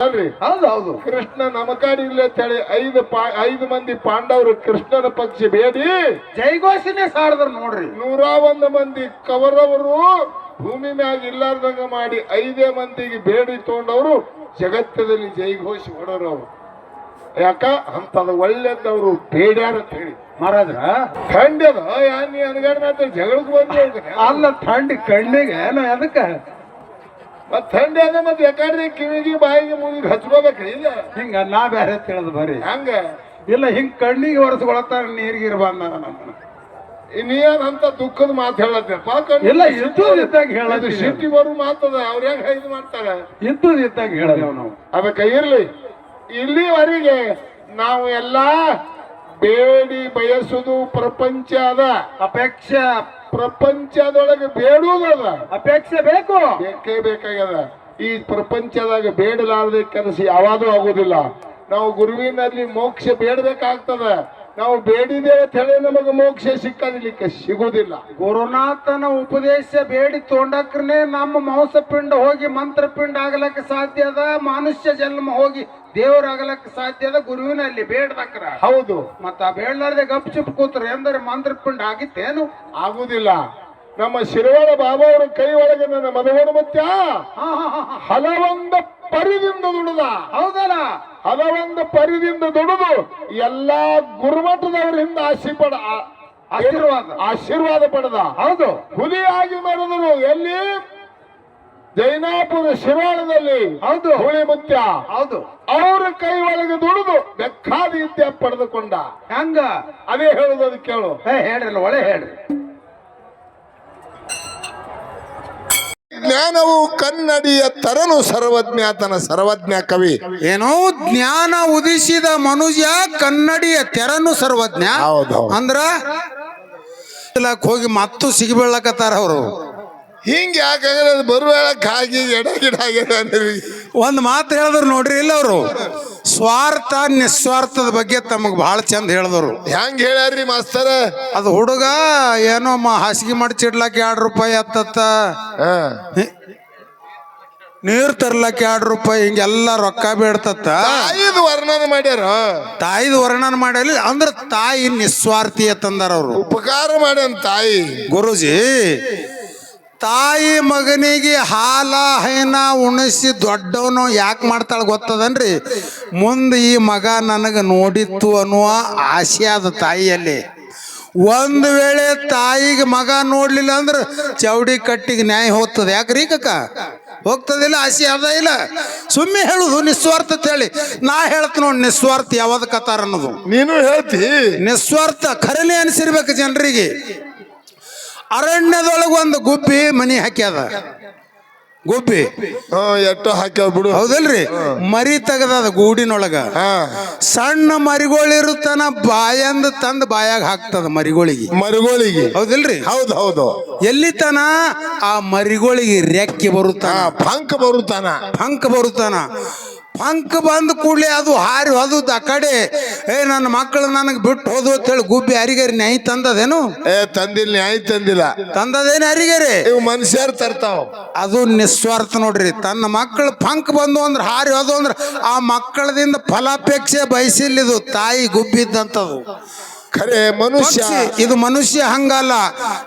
ಅಲ್ರಿ ಹೌದು ಹೌದು. ಕೃಷ್ಣ ನಮಕಾಡಿ ಇಲ್ಲ ಅಂತ ಹೇಳಿ ಐದು ಪಾ ಐದು ಮಂದಿ ಪಾಂಡವರು ಕೃಷ್ಣನ ಪಕ್ಷಿ ಬೇಡಿ ಜೈಘೋಷನೇ ಸಾರದ್ರು ನೋಡ್ರಿ. ನೂರ ಒಂದು ಮಂದಿ ಕವರವರು ಭೂಮಿ ಮ್ಯಾಗ ಇಲ್ಲಾರ್ದಂಗ ಮಾಡಿ ಐದೇ ಮಂದಿಗೆ ಬೇಡಿ ತಗೊಂಡವರು ಜಗತ್ತದಲ್ಲಿ ಜೈಘೋಷ ಹೊಡೋರವ್ರು ಯಾಕ? ಅಂತದ ಒಳ್ಳೇದವ್ರು ಬೇಡ್ಯಾರ ಅಂತ ಹೇಳಿ. ಮಹಾರಾಜ್ರ? ಖಂಡ್ಯದ ಯಾನ್ ನೀ ಅನ್ಗಡ್ ಮಾತ್ರ ಜಗಳಕ್ಕೆ ಬಂದು ಅಲ್ಲ ಥಂಡಿ ಕಣ್ಣಿಗೆ ನಾ ಅದಕ್ಕ ಮತ್ ಥಂಡಿ ಅದ ಮತ್ ಯಾಕಂದ್ರೆ ಕಿವಿಗೆ ಬಾಯಿಗೆ ಮೂಗಿಗೆ ಹಚ್ಕೋಬೇಕ್ರಿ ಇಲ್ಲ. ಹಿಂಗ ನಾ ಬ್ಯಾರೆ ತಿಳಿದ್ ಬರ್ರಿ. ಹಂಗ? ಇಲ್ಲ ಹಿಂಗ್ ಕಣ್ಣಿಗೆ ಒರೆಸ್ಕೊಳತ್ತಾರ ನೀರ್ಗಿರ್ ಬಂದ ನಮ್ಮ ನೀನ್ ಅಂತ ದುಃಖದ ಮಾತು ಹೇಳತ್ತಪ್ಪ ಇಲ್ಲ ಇದ್ದದ್ ಇದ್ದಾಗ ಹೇಳೋದು ಸಿಟ್ಟಿ ಬರು ಮಾತದ ಅವ್ರ ಹೆಂಗ ಇದು ಮಾಡ್ತಾರ? ಇದ್ದದ್ ಇದ್ದಾಗ ಹೇಳದೇವ್ ನಾವು ಅದಕ್ಕೆ ಇರ್ಲಿ. ಇಲ್ಲಿವರೆಗೆ ನಾವು ಎಲ್ಲಾ ಬೇಡಿ ಬಯಸುದು ಪ್ರಪಂಚ ಅದ. ಅಪೇಕ್ಷೆ ಪ್ರಪಂಚದೊಳಗೆ ಬೇಡುವುದಲ್ಲ ಅಪೇಕ್ಷೆ ಬೇಕು. ಬೇಕೇ ಬೇಕಾಗ್ಯದ. ಈ ಪ್ರಪಂಚದಾಗ ಬೇಡಲಾರದೆ ಕೆಲಸ ಯಾವಾಗೂ ಆಗುದಿಲ್ಲ. ನಾವು ಗುರುವಿನಲ್ಲಿ ಮೋಕ್ಷ ಬೇಡಬೇಕಾಗ್ತದ. ನಾವು ಬೇಡಿದೆ ಅಂತ ಹೇಳಿ ನಮಗೆ ಮೋಕ್ಷ ಸಿಕ್ಕದಿಲಿಕ್ಕೆ ಸಿಗುವುದಿಲ್ಲ. ಗುರುನಾಥನ ಉಪದೇಶ ಬೇಡಿ ತೊಂಡಕ್ರನೆ ನಮ್ಮ ಮಾಂಸಪಿಂಡ ಹೋಗಿ ಮಂತ್ರಪಿಂಡ ಆಗಲಕ್ಕ ಸಾಧ್ಯ ಅದ ಮನುಷ್ಯ ಜನ್ಮ ಹೋಗಿ ದೇವರಾಗಲಕ್ಕ ಸಾಧ್ಯ ಅದ ಗುರುವಿನಲ್ಲಿ ಬೇಡದಕ್ರ. ಹೌದು. ಮತ್ತ ಆ ಬೇಡ್ಲಾರ್ದೆ ಗಪ್ ಚುಪ್ ಎಂದ್ರೆ ಮಂತ್ರ ಮಂತ್ರಪಿಂಡ ಆಗಿತ್ತೇನು? ಆಗುದಿಲ್ಲ ನಮ್ಮ ಶಿರವಾಳ ಬಾಬಾ ಅವರ ಕೈ ಒಳಗೆ ನನ್ನ ಮದವಣ ಮತ್ಯ. ಹಲವೊಂದ ಪರಿದಿಂದ ದುಡಿದ. ಹೌದಲ್ಲ? ಹಲವೊಂದು ಪರಿದಿಂದ ದುಡಿದು ಎಲ್ಲಾ ಗುರುಮಠದವರಿಂದ ಆಶೀರ್ವಾದ ಆಶೀರ್ವಾದ. ಆಶೀರ್ವಾದ ಪಡೆದ. ಹೌದು. ಹುಲಿಯಾಗಿ ಮೆರೆದರು ಎಲ್ಲಿ? ಜೈನಾಪುರ ಶಿರಾಳದಲ್ಲಿ ಹೌದು. ಹುಳಿ ಮುತ್ಯ. ಹೌದು. ಅವರ ಕೈ ಒಳಗೆ ದುಡಿದು ಬೆಕ್ಕಾದ ವಿದ್ಯೆ ಪಡೆದುಕೊಂಡ. ಹೆಂಗ? ಅದೇ ಹೇಳುದು ಕೇಳು. ಹೇಳ್ರಲ್ಲ ಹೇಳ್ರಿ ಒಳ್ಳೆ ಹೇಳ್ರಿ. ಜ್ಞಾನವು ಕನ್ನಡಿಯ ತರನು ಸರ್ವಜ್ಞಾತನ ಸರ್ವಜ್ಞ ಕವಿ. ಏನೋ ಜ್ಞಾನ ಉದಿಸಿದ ಮನುಷ್ಯ ಕನ್ನಡಿಯ ತೆರನು ಸರ್ವಜ್ಞ. ಹೌದು ಅಂದ್ರ ಹೋಗಿ ಮತ್ತು ಸಿಗಿಬೀಳಕತ್ತಾರ ಅವರು. ಹಿಂಗ ಯಾಕಂದ್ರೆ ಬರುವಾಗ ಕಾಗಿ ಎಡ ಗಿಡ ಆಗ್ಯದ ಅಂದ್ರಿ ಒಂದ್ ಮಾತು ಹೇಳಿದ್ರು ನೋಡ್ರಿ ಇಲ್ಲ ಅವರು. ಸ್ವಾರ್ಥ ನಿಸ್ವಾರ್ಥದ ಬಗ್ಗೆ ತಮಗ್ ಬಹಳ ಚಂದ ಹೇಳಿದ್ರು. ಹೆಂಗ್ ಹೇಳ್ಯಾರ್ರಿ ಮಾಸ್ತರ? ಅದು ಹುಡುಗ ಏನೋ ಮ ಹಾಸಿಗೆ ಮಾಡಿ ಚಿಡ್ಲಾಕ ಎರಡು ರೂಪಾಯಿ ಹತ್ತತ್ತ. ನೀರ್ ತರ್ಲಕ್ಕ ಎರಡು ರೂಪಾಯಿ ಹಿಂಗೆಲ್ಲ ರೊಕ್ಕ ಬೇಡ್ತತ್ತ. ಐದು ವರ್ಣನ ಮಾಡ್ಯಾರ? ತಾಯಿದ ವರ್ಣನ ಮಾಡ್ಯಾರ ಅಂದ್ರ ತಾಯಿ ನಿಸ್ವಾರ್ಥಿ ತಂದಾರ ಅವರು ಉಪಕಾರ ಮಾಡ್ಯಾನ ತಾಯಿ. ಗುರುಜಿ ತಾಯಿ ಮಗನಿಗೆ ಹಾಲ ಹೈನ ಉಣಿಸಿ ದೊಡ್ಡವನು ಯಾಕೆ ಮಾಡ್ತಾಳೆ ಗೊತ್ತದನ್ರಿ? ಮುಂದೆ ಈ ಮಗ ನನಗೆ ನೋಡಿತ್ತು ಅನ್ನುವ ಆಸೆ ಅದ ತಾಯಿಯಲ್ಲಿ. ಒಂದು ವೇಳೆ ತಾಯಿಗೆ ಮಗ ನೋಡ್ಲಿಲ್ಲ ಅಂದ್ರೆ ಚೌಡಿ ಕಟ್ಟಿಗೆ ನ್ಯಾಯ ಹೋಗ್ತದೆ. ಯಾಕ್ರಿ ಕಕ್ಕ ಹೋಗ್ತದಿಲ್ಲ ಆಸೆ ಅದ ಇಲ್ಲ. ಸುಮ್ಮನೆ ಹೇಳುದು ನಿಸ್ವಾರ್ಥ ಅಂತ ಹೇಳಿ. ನಾ ಹೇಳ್ತೀನಿ ನೋಡಿ ನಿಸ್ವಾರ್ಥ ಯಾವ್ದು ಕತಾರ ಅನ್ನೋದು? ನೀನು ಹೇಳ್ತಿ. ನಿಸ್ವಾರ್ಥ ಖರೇನೆ ಅನಿಸಿರ್ಬೇಕು ಜನರಿಗೆ. ಅರಣ್ಯದೊಳಗೆ ಒಂದು ಗುಬ್ಬಿ ಮನಿ ಹಾಕ್ಯದ. ಗುಬ್ಬಿ? ಹಾ ಎಷ್ಟೋ ಹಾಕ್ಯಾವ ಬಿಡು. ಹೌದಲ್ರಿ? ಮರಿ ತೆಗದದ ಗೂಡಿನೊಳಗ. ಹಾ. ಸಣ್ಣ ಮರಿಗಳಿರುತ್ತಾನ ಬಾಯಂದ ತಂದ ಬಾಯಾಗ ಹಾಕ್ತದ ಮರಿಗಳಿಗೆ. ಮರಿಗೋಳಿಗೆ. ಹೌದಿಲ್ರಿ? ಹೌದು ಹೌದು. ಎಲ್ಲಿ ತನ? ಆ ಮರಿಗಳಿಗೆ ರೆಕ್ಕೆ ಬರುತ್ತಾನ. ಫಂಕ್ ಬರುತ್ತಾನ. ಪಂಕ್ ಬರುತ್ತಾನ. ಪಂಕ್ ಬಂದ ಕೂಡಲೇ ಅದು ಹಾರಿ ಹೋದದ್ದು ಆ ಕಡೆ. ಏ ನನ್ನ ಮಕ್ಕಳು ನನಗೆ ಬಿಟ್ಟು ಹೋದ್ವು ಅಂತೇಳಿ ಗುಬ್ಬಿ ಅರಿಗರಿ ನ್ಯಾಯ ತಂದದೇನು? ಏ ತಂದಿಲ್ಲ ನ್ಯಾಯ ತಂದಿಲ್ಲ. ತಂದದೇನು ಅರಿಗರಿ? ಇವು ಮನುಷ್ಯರು ತರ್ತಾವ. ಅದು ನಿಸ್ವಾರ್ಥ ನೋಡ್ರಿ. ತನ್ನ ಮಕ್ಕಳು ಪಂಕ್ ಬಂದು ಅಂದ್ರೆ ಹಾರಿ ಹೋದು ಅಂದ್ರೆ ಆ ಮಕ್ಕಳದಿಂದ ಫಲಾಪೇಕ್ಷೆ ಬಯಸಿಲ್ಲಿದು ತಾಯಿ ಗುಬ್ಬಿದ್ದಂಥದ್ದು ಖರೆ ಮನುಷ್ಯ. ಇದು ಮನುಷ್ಯ ಹಂಗಲ್ಲ.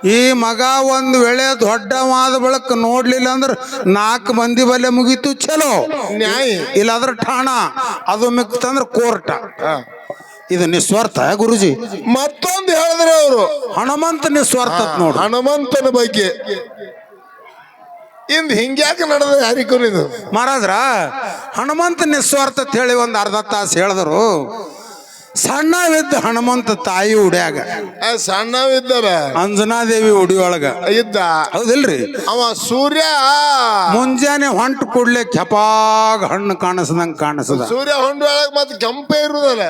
ಈ ಮಗ ಒಂದು ವೇಳೆ ದೊಡ್ಡವಾದ ಬಳಕ ನೋಡ್ಲಿಲ್ಲ ಅಂದ್ರೆ ನಾಲ್ಕು ಮಂದಿ ಬಲೆ ಮುಗೀತು ಚಲೋ. ನ್ಯಾಯ. ಇಲ್ಲಾದ್ರೆ ಠಾಣ. ಅದು ಮಿಕ್ತಂದ್ರೆ ಕೋರ್ಟ. ಇದು ನಿಸ್ವಾರ್ಥ ಗುರುಜಿ? ಮತ್ತೊಂದು ಹೇಳಿದ್ರೆ ಅವರು. ಹನುಮಂತ ನಿಸ್ವಾರ್ಥ ನೋಡ್ರಿ ಹನುಮಂತನ ಬಗ್ಗೆ. ಇಂದ ಹಿಂಗ್ಯಾಕೆ ನಡೆದ ಯಾರಿಗೂ ಇದು ಮಹಾರಾಜ್ರ ಹನುಮಂತ ನಿಸ್ವಾರ್ಥ ಹೇಳಿ ಒಂದು ಅರ್ಧ ತಾಸು ಹೇಳಿದ್ರು. ಸಣ್ಣವಿದ್ದ ಹನುಮಂತ ತಾಯಿ ಉಡ್ಯಾಗ. ಅಂಜನಾ ಅಂಜನಾದೇವಿ ಉಡಿಯೊಳಗ. ಇದ್ದ? ಹೌದಿಲ್ರಿ? ಅವ ಸೂರ್ಯ? ಮುಂಜಾನೆ ಹೊಂಟು ಕೂಡ್ಲೆ ಕೆಪಾಗ ಹಣ್ಣು ಕಾಣಿಸ್ದಂಗ ಕಾಣಿಸದ. ಸೂರ್ಯ ಹೊಂಡ ಮತ್ ಮತ್ತೆ ಕೆಂಪೆ ಇರುದಲ್ಲ?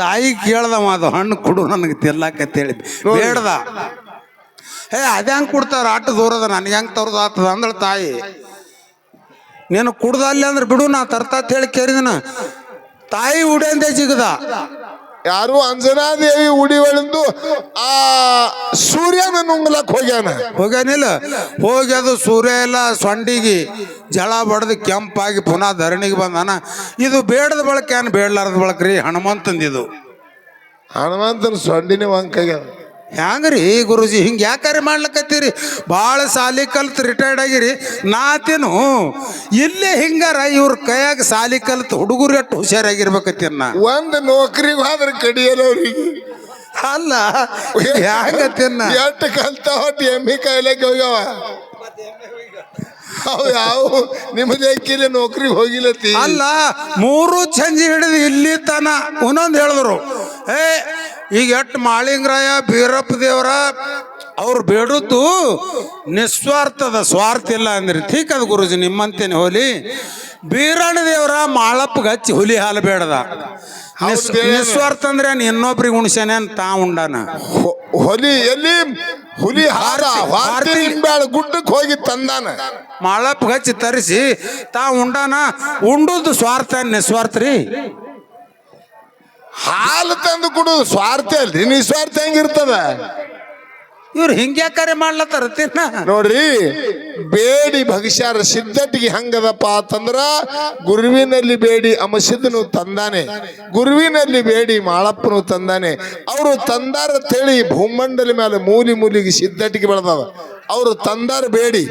ತಾಯಿ ಕೇಳ್ದವ ಅದು ಹಣ್ಣು ಕೊಡು ನನಗೆ ತಿರ್ಲಾಕತ್ತೇಳಿ ಬೇಡ್ದ. ಏ ಅದ್ಯಾಂಗ ಕೊಡ್ತಾರ? ಆಟ ದೂರದ ನನಗೆ ಹೆಂಗ್ ತರದು ಆತದ ಅಂದಳು ತಾಯಿ. ನೀನು ಕುಡ್ದಲ್ಲಿ ಅಂದ್ರೆ ಬಿಡು ನಾ ತರ್ತಾ ಹೇಳಿ ಕೇರಿದನ ತಾಯಿ ಉಡಂದೆ ಜಿಗದ. ಯಾರು ಅಂಜನಾದೇವಿ ಉಡಿ ಒಳಂದು ಆ ಸೂರ್ಯನ ನುಂಗ್ಲಕ್ ಹೋಗ್ಯಾನ? ಹೋಗ್ಯಾನಿಲ್ಲ. ಹೋಗಿ ಅದು ಸೂರ್ಯ ಎಲ್ಲ ಸೊಂಡಿಗೆ ಜಳ ಬಡ್ದು ಕೆಂಪಾಗಿ ಪುನಃ ಧರಣಿಗೆ ಬಂದಾನ. ಇದು ಬೇಡದ ಬಳಕೆ ಏನು ಬೇಡಲಾರದ ಬಳಕ್ರಿ ರೀ? ಹನುಮಂತಂದಿದು. ಹನುಮಂತನ ಸೊಂಡಿನ ವಂಕಾಗ್ಯಾನ. ಹ್ಯಾಂಗ್ರಿ ಗುರುಜಿ? ಹಿಂಗೆ ಯಾಕಾರೆ ಮಾಡ್ಲಕತ್ತೀರಿ? ಭಾಳ ಸಾಲಿ ಕಲ್ತು ರಿಟೈರ್ಡ್ ಆಗಿರಿ. ನಾತೇನು ಇಲ್ಲೇ ಹಿಂಗಾರ ಇವ್ರ ಕೈಯಾಗ ಸಾಲಿ ಕಲ್ತು ಹುಡುಗರು ಅಟ್ಟು ಹುಷಾರಾಗಿರ್ಬೇಕತ್ತೀರಿ ನಾ? ಒಂದು ನೌಕರಿ ಹೋದ್ರ ಕಡಿಯಲ್ಲ ಅವ್ರಿಗೆ ಅಲ್ಲ ಹ್ಯಾಂಗತ್ತೀನ ಎಷ್ಟು ಕಲ್ತ ಹೊಟ್ಟು ಎಮ್ಮಿ ಕಾಯಿಲೆಗೆ ಹೋಗ್ಯಾವ. ಅವು ಯಾವ ನಿಮ್ಮದೇ ಕಿಲಿ ನೌಕರಿಗೆ ಹೋಗಿಲ್ಲತಿ ಅಲ್ಲ ಮೂರು ಚಂಜಿ ಹಿಡಿದು ಇಲ್ಲಿ ತನ. ಒಂದೊಂದು ಹೇಳಿದ್ರು ಏ ಈಗ ಎಟ್ ಮಾಳಿಂಗರಾಯ ಬೀರಪ್ಪ ದೇವರ ಅವ್ರು ಬೇಡದ್ದು ನಿಸ್ವಾರ್ಥದ ಸ್ವಾರ್ಥ ಇಲ್ಲ ಅಂದ್ರೆ. ಠೀಕ್ ಅದ ಗುರುಜಿ ನಿಮ್ಮಂತೇನೆ ಹೋಲಿ. ಬೀರಣ್ಣ ದೇವರ ಮಾಳಪ್ಪಗೆ ಹಚ್ಚಿ ಹುಲಿ ಹಾಲು ಬೇಡದ. ನಿಸ್- ನಿಸ್ವಾರ್ಥ ಅಂದ್ರೆ ಇನ್ನೊಬ್ರಿಗೆ ಉಣ್ಸ್ಯಾನೆ ಅಂತ ತಾ ಉಂಡಾನ. ಹೊಲಿ ಎಲ್ಲಿ ಹುಲಿ ಹಾರ ಗುಡ್ಡಕ್ಕೆ ಹೋಗಿ ತಂದಾನ. ಮಾಳಪ್ಪಗೆ ಹಚ್ಚಿ ತರಿಸಿ ತಾ ಉಂಡಾನ. ಉಂಡುದು ಸ್ವಾರ್ಥ ನಿಸ್ವಾರ್ಥ ರೀ. ಹಾಲು ತಂದು ಕೊಡುದು ಸ್ವಾರ್ಥ ಅಲ್ರಿ. ನಿಸ್ವಾರ್ಥ ಹೆಂಗಿರ್ತದ? ಇವ್ರು ಹಿಂಗ್ಯಾಕಾರೆ ಮಾಡ್ಲತ್ತಾರ ತಿನ್ನ? ನೋಡ್ರಿ ಬೇಡಿ ಭವಿಷ್ಯಾರ ಸಿದ್ಧಟಿಗೆ ಹಂಗದಪ್ಪ ಅಂತಂದ್ರ ಗುರುವಿನಲ್ಲಿ ಬೇಡಿ ಅಮಸಿದ್ದನು ತಂದಾನೆ. ಗುರುವಿನಲ್ಲಿ ಬೇಡಿ ಮಾಳಪ್ಪನು ತಂದಾನೆ. ಅವರು ತಂದಾರ ತೇಳಿ ಭೂಮಂಡಲ ಮೇಲೆ ಮೂಲಿ ಮೂಲಿಗೆ ಸಿದ್ಧಟಿಗೆ ಬೆಳೆದವ. ಅವರು ತಂದಾರ ಬೇಡಿ.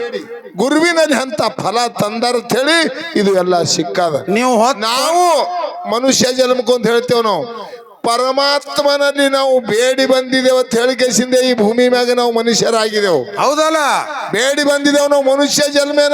ಗುರುವಿನಲ್ಲಿ ಅಂತ ಫಲ ತಂದಾರ ಹೇಳಿ ಇದು ಎಲ್ಲ ಸಿಕ್ಕದ. ನೀವು ನಾವು ಮನುಷ್ಯ ಜನ್ಮಕ್ಕೆ ಅಂತ ಹೇಳ್ತೇವೆ ನಾವು. ಪರಮಾತ್ಮನಲ್ಲಿ ನಾವು ಬೇಡಿ ಬಂದಿದ್ದೇವೆ ಅಂತ ಹೇಳಿಕೆಸಿಂದ ಈ ಭೂಮಿ ಮ್ಯಾಗ ನಾವು ಮನುಷ್ಯರಾಗಿದೆವು. ಹೌದಲ್ಲ? ಬೇಡಿ ಬಂದಿದ್ದೇವೆ ನಾವು ಮನುಷ್ಯ ಜನ್ಮೇನ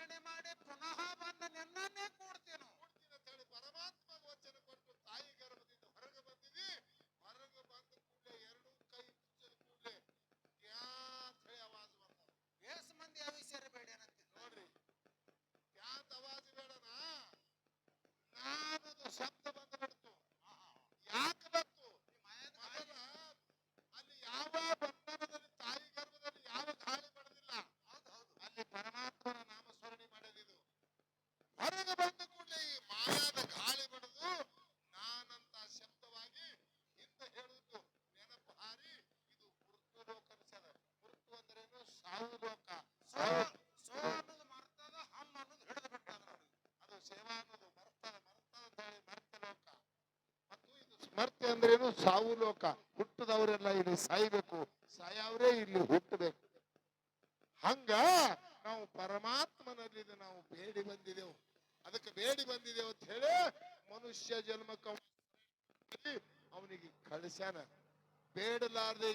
ಶಬ್ದ ಬಂದ್ಬಿಡ್ತು ಯಾಕೆ ಬಂತು ಮೊದಲ ಅಲ್ಲಿ ಯಾವ ಬಂಧನದಲ್ಲಿ ತಾಯಿ ಗರ್ಭದಲ್ಲಿ ಯಾವ ಗಾಳಿ ಬಡದಿಲ್ಲ ಅಲ್ಲಿ ಪರಮಾತ್ಮನ ನಾಮಸ್ಮರಣೆ ಮಾಡೋದಿದು ಹೊರಗೆ ಬಂದ ಕೂಡಲೇ ಈ ಮಾಯಾದ ಗಾಳಿ ಬಡದು ನಾನಂತ ಶಬ್ದವಾಗಿ ಹಿಂದೆ ಹೇಳುವುದು ನೆನಪು ಹಾರಿ ಇದು ಮೃತ್ಯು ಲೋಕ ಅನಿಸದ ಮೃತ್ಯು ಅಂದ್ರೇನು ಸಾವು ಲೋಕ ಸೋ ಅನ್ನೋದು ಮರ್ತದ ಹಮ್ ಅನ್ನೋದು ಹಿಡಿದು ಬಿಟ್ಟದ ನೋಡಿ ಅದು ಸೇವಾ ಅನ್ನೋದು ಮರ್ತದ ಮರ್ತದ ಅಂತ ಹೇಳಿ ಮರ್ತ ಲೋಕ ಮತ್ತು ಸ್ಮರ್ತಿ ಅಂದ್ರೇನು ಸಾವು ಲೋಕ. ಹುಟ್ಟದವರೆಲ್ಲ ಇಲ್ಲಿ ಸಾಯ್ಬೇಕು. ಸಾಯವ್ರೇ ಇಲ್ಲಿ ಹುಟ್ಟಬೇಕು. ಹಂಗ ನಾವು ಪರಮಾತ್ಮನಲ್ಲಿ ನಾವು ಬೇಡಿ ಬಂದಿದೆವು. ಅದಕ್ಕೆ ಬೇಡಿ ಬಂದಿದೆವು ಅಂತ ಹೇಳಿ ಮನುಷ್ಯ ಜನ್ಮಕ್ಕೆ ಅವನಿಗೆ ಕಳಿಸ್ಯಾನ. ಬೇಡಲಾರ್ದೆ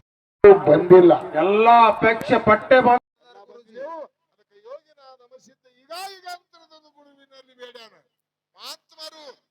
ಬಂದಿಲ್ಲ. ಎಲ್ಲ ಅಪೇಕ್ಷೆ ಪಟ್ಟೆ ಅದಕ್ಕೆ ಯೋಗಿನ ನಮಸಿದ್ದ ಈಗ ಈಗ ಅಂತರದೊಂದು ಗುರುವಿನಲ್ಲಿ ಬೇಡಾನ ಮಹಾತ್ಮರು ಮೂವತ್ತ ಮೂರು